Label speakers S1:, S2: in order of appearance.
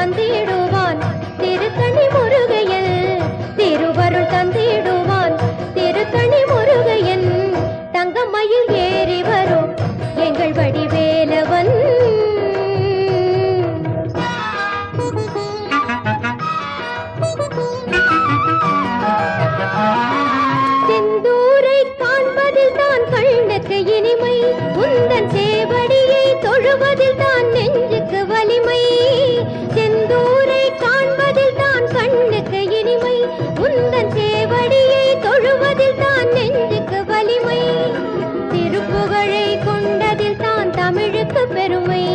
S1: தந்திடுவான். திருத்தணி முருகையல் திருவருள் தந்திடுவான். திருத்தணி முருகையன் தங்கமயில் ஏறி வரும். எங்கள் வடிவேலவன். செந்தூரை காண்பதில் தான் இனிமை. உந்தன் சேவடி உந்தன் சேவடியை தொழுவதில் தான் நெஞ்சுக்கு வலிமை. திருப்புகழை கொண்டதில் தான் தமிழுக்கு பெருமை.